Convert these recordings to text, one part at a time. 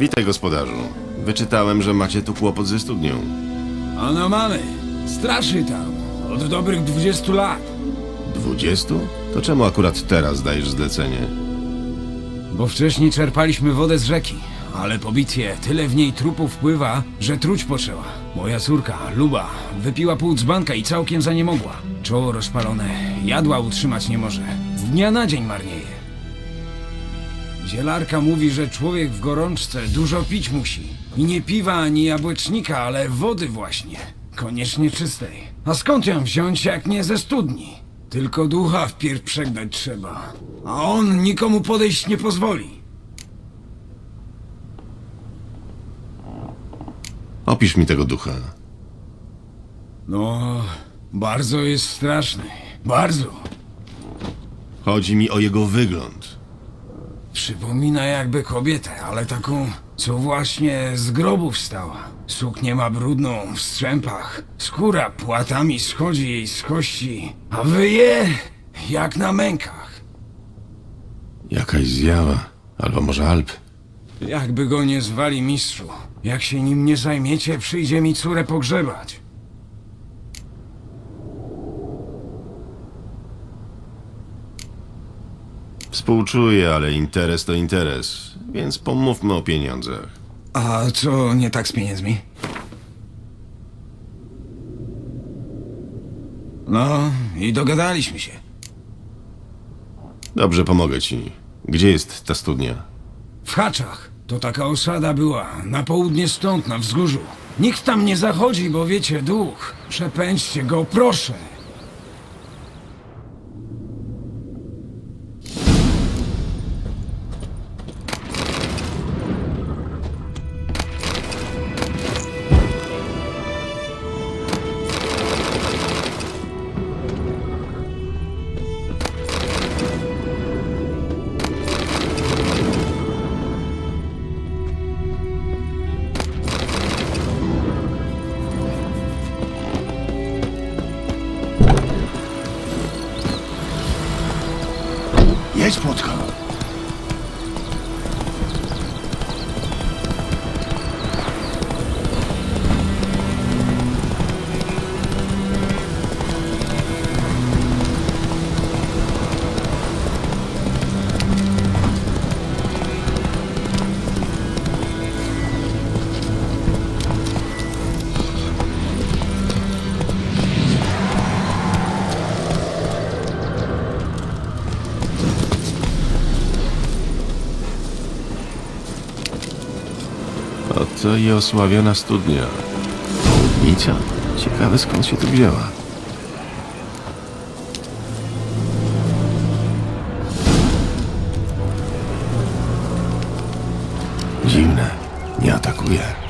Witaj, gospodarzu. Wyczytałem, że macie tu kłopot ze studnią. Ano mamy. Straszy tam. Od dobrych 20 lat. Dwudziestu? To czemu akurat teraz dajesz zlecenie? Bo wcześniej czerpaliśmy wodę z rzeki. Ale po bitwie tyle w niej trupów wpływa, że truć poczęła. Moja córka, Luba, wypiła pół dzbanka i całkiem za nie mogła. Czoło rozpalone, jadła utrzymać nie może. Z dnia na dzień marnieje. Zielarka mówi, że człowiek w gorączce dużo pić musi. I nie piwa ani jabłecznika, ale wody właśnie. Koniecznie czystej. A skąd ją wziąć, jak nie ze studni? Tylko ducha wpierw przegnać trzeba. A on nikomu podejść nie pozwoli. Opisz mi tego ducha. No, bardzo jest straszny. Bardzo. Chodzi mi o jego wygląd. Przypomina jakby kobietę, ale taką, co właśnie z grobu wstała. Suknię ma brudną, w strzępach. Skóra płatami schodzi jej z kości, a wyje jak na mękach. Jakaś zjawa. Albo może Alp. Jakby go nie zwali mistrzu. Jak się nim nie zajmiecie, przyjdzie mi córę pogrzebać. Współczuję, ale interes to interes. Więc pomówmy o pieniądzach. A co nie tak z pieniędzmi? No, i dogadaliśmy się. Dobrze, pomogę ci. Gdzie jest ta studnia? W Haczach. To taka osada była, na południe stąd, na wzgórzu. Nikt tam nie zachodzi, bo wiecie, duch. Przepędźcie go, proszę. Jedź, Płotka. Oto i osławiona studnia. Południca? Ciekawe skąd się tu wzięła. Dziwne. Nie atakuje.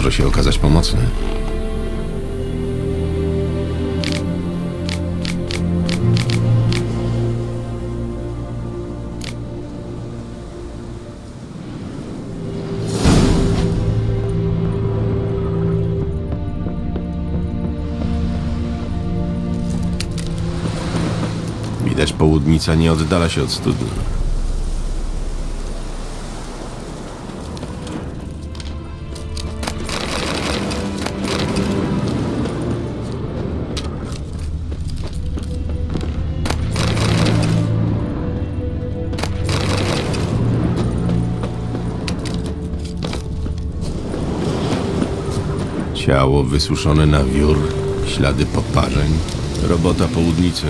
Może się okazać pomocny. Widać, południca nie oddala się od studni. Ciało wysuszone na wiór, ślady poparzeń, robota południcy.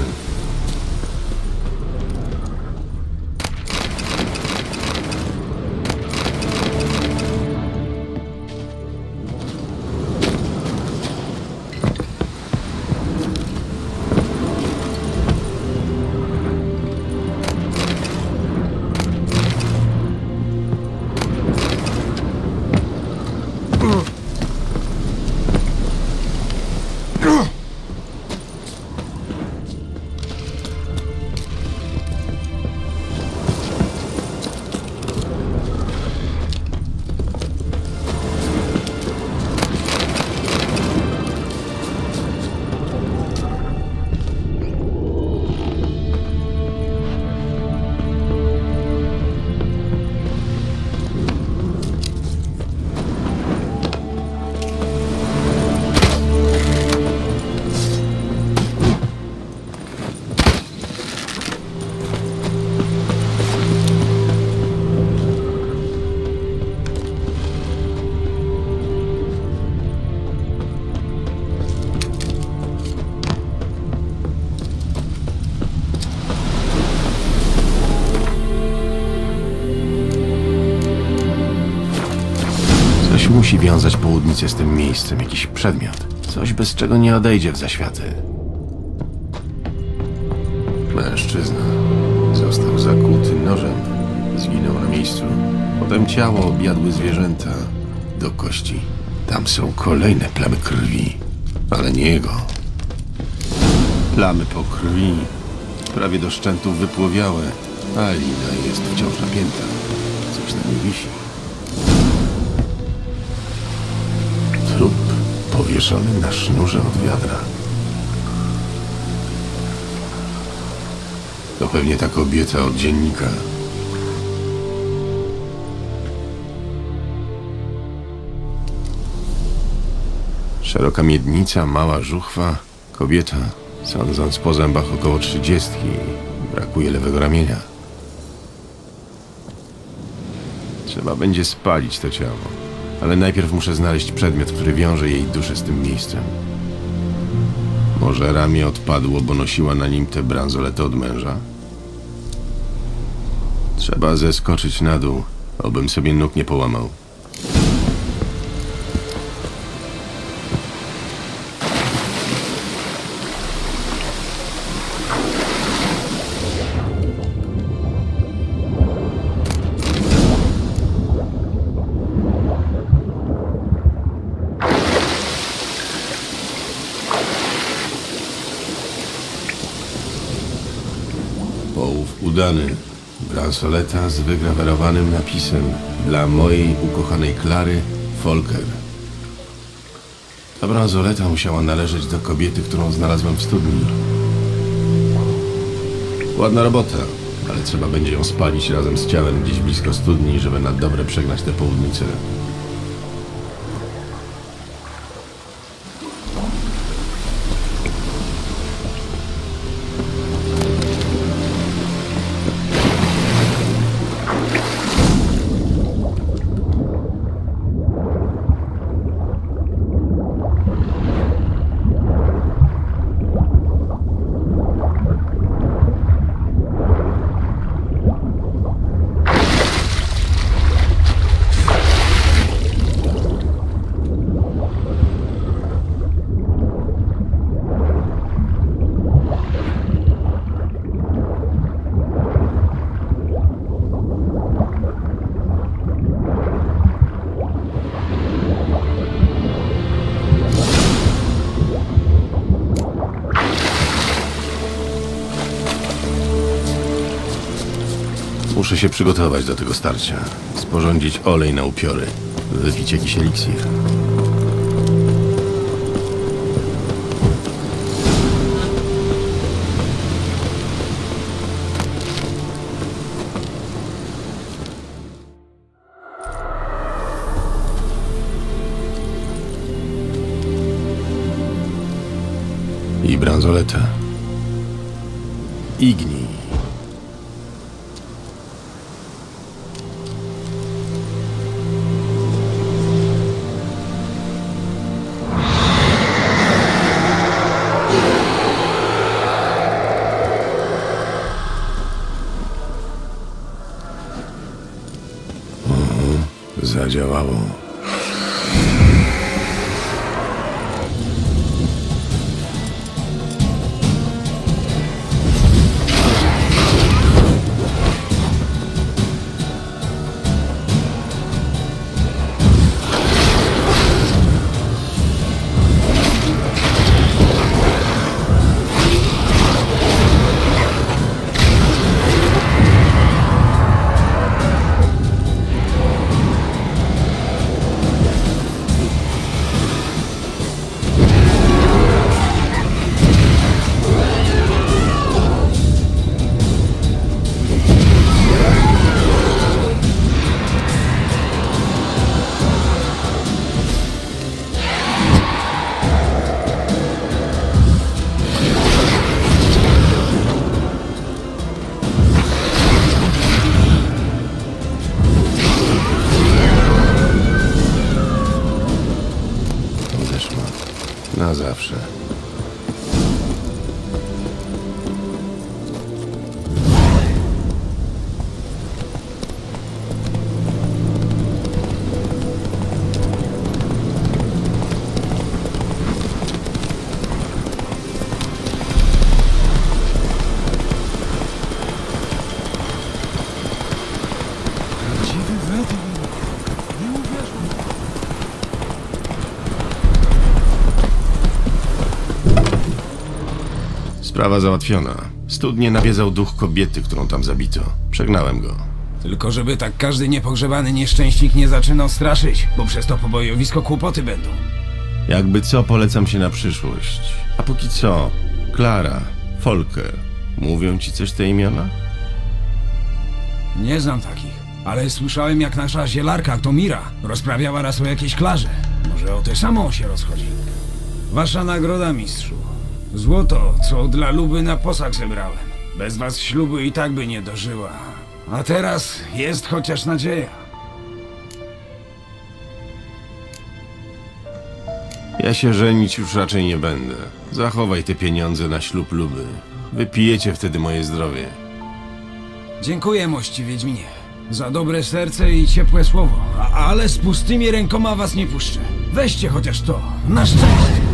Musi wiązać południcę z tym miejscem, jakiś przedmiot. Coś, bez czego nie odejdzie w zaświaty. Mężczyzna został zakuty nożem. Zginął na miejscu. Potem ciało objadły zwierzęta do kości. Tam są kolejne plamy krwi, ale nie jego. Plamy po krwi, prawie do szczętów wypłowiałe, a lina jest wciąż napięta. Coś na niej wisi. Powieszony na sznurze od wiadra. To pewnie ta kobieta od dziennika. Szeroka miednica, mała żuchwa, kobieta, sądząc po zębach około trzydziestki, brakuje lewego ramienia. Trzeba będzie spalić to ciało, ale najpierw muszę znaleźć przedmiot, który wiąże jej duszę z tym miejscem. Może ramię odpadło, bo nosiła na nim tę bransoletę od męża? Trzeba zeskoczyć na dół, obym sobie nóg nie połamał. Udany. Bransoleta z wygrawerowanym napisem dla mojej ukochanej Klary Folker. Ta bransoleta musiała należeć do kobiety, którą znalazłem w studni. Ładna robota, ale trzeba będzie ją spalić razem z ciałem gdzieś blisko studni, żeby na dobre przegnać tę południcę. Muszę się przygotować do tego starcia. Sporządzić olej na upiory. Wypić jakiś eliksir. I bransoleta. Igni. działało zawsze. Sprawa załatwiona. Studnie nawiedzał duch kobiety, którą tam zabito. Przegnałem go. Tylko żeby tak każdy niepogrzebany nieszczęśnik nie zaczynał straszyć, bo przez to pobojowisko kłopoty będą. Jakby co, polecam się na przyszłość. A póki co, Klara, Folker. Mówią ci coś te imiona? Nie znam takich, ale słyszałem jak nasza zielarka Tomira rozprawiała raz o jakiejś klarze. Może o tę samą się rozchodzi. Wasza nagroda, mistrzu. Złoto, co dla Luby na posag zebrałem. Bez was ślubu i tak by nie dożyła. A teraz jest chociaż nadzieja. Ja się żenić już raczej nie będę. Zachowaj te pieniądze na ślub Luby. Wypijecie wtedy moje zdrowie. Dziękuję, mości Wiedźminie. Za dobre serce i ciepłe słowo. A, ale z pustymi rękoma was nie puszczę. Weźcie chociaż to. Na szczęście.